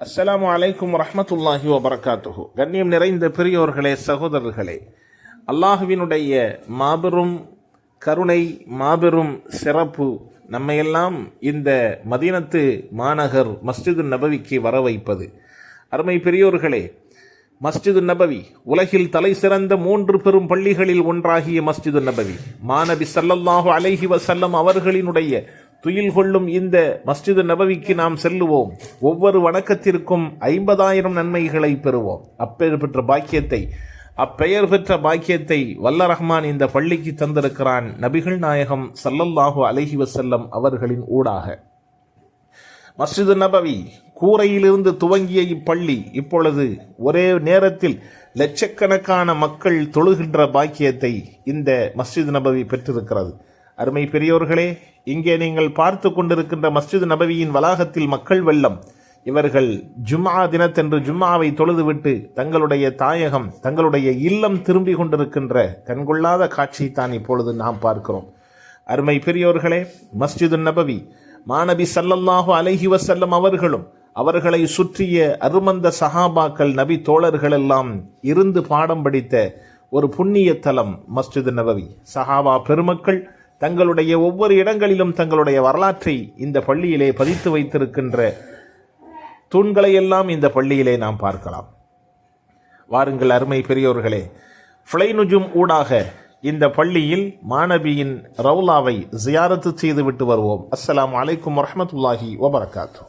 அஸ்ஸலாமு அலைக்கும் ரஹமத்துல்லாஹி வபரகாத்துஹு. கண்ணியம் நிறைந்த பெரியோர்களே சகோதரர்களே அல்லாஹுவினுடைய மாபெரும் கருணை மாபெரும் சிறப்பு நம்மையெல்லாம் இந்த மதீனத்து மாநகர் மஸ்ஜிது நபவிக்கு வர வைப்பது அருமை பெரியோர்களே மஸ்ஜிது நபவி உலகில் தலை சிறந்த மூன்று பெரும் பள்ளிகளில் ஒன்றாகிய மஸ்ஜிது நபவி மாநபி சல்லல்லாஹு அலைஹி வசல்லம் அவர்களினுடைய துயில் கொள்ளும் இந்த மஸ்ஜிது நபவிக்கு நாம் செல்லுவோம். ஒவ்வொரு வணக்கத்திற்கும் ஐம்பதாயிரம் நன்மைகளை பெறுவோம். அப்பெயர் பெற்ற பாக்கியத்தை அப்பெயர் பெற்ற பாக்கியத்தை வல்ல ரஹ்மான் இந்த பள்ளிக்கு தந்திருக்கிறான் நபிகள் நாயகம் சல்லல்லாஹு அலஹி வசல்லம் அவர்களின் ஊடாக. மஸ்ஜிது நபவி கூரையிலிருந்து துவங்கிய இப்பள்ளி இப்பொழுது ஒரே நேரத்தில் லட்சக்கணக்கான மக்கள் தொழுகின்ற பாக்கியத்தை இந்த மஸ்ஜித் நபவி பெற்றிருக்கிறது. அருமை பெரியோர்களே இங்கே நீங்கள் பார்த்து கொண்டிருக்கின்ற மஸ்ஜித் நபவியின் வளாகத்தில் மக்கள் வெள்ளம். இவர்கள் ஜும்மா தினத்தன்று ஜும்மாவை தொழுதுவிட்டு தங்களுடைய தாயகம் தங்களுடைய இல்லம் திரும்பி கொண்டிருக்கின்ற கண்கொள்ளாத காட்சி தான் இப்பொழுது நாம் பார்க்கிறோம். அருமை பெரியோர்களே மஸ்ஜிது நபவி மாணவி சல்லல்லாஹோ அலஹி வசல்லம் அவர்களும் அவர்களை சுற்றிய அருமந்த சஹாபாக்கள் நபி தோழர்கள் எல்லாம் இருந்து பாடம் படித்த ஒரு புண்ணிய தலம் மஸ்ஜிது நபவி. சஹாபா பெருமக்கள் தங்களுடைய ஒவ்வொரு இடங்களிலும் தங்களுடைய வரலாற்றை இந்த பள்ளியிலே பதித்து வைத்திருக்கின்ற தூண்களை எல்லாம் இந்த பள்ளியிலே நாம் பார்க்கலாம். வாருங்கள் அருமை பெரியோர்களே ஃப்ளைனுஜும் ஊடாக இந்த பள்ளியில் மாணவியின் ரவுலாவை ஜியாரத்து செய்துவிட்டு வருவோம். அஸ்லாம் அலைக்கும் வரமத்துல்லாஹி வபரகாத்தூ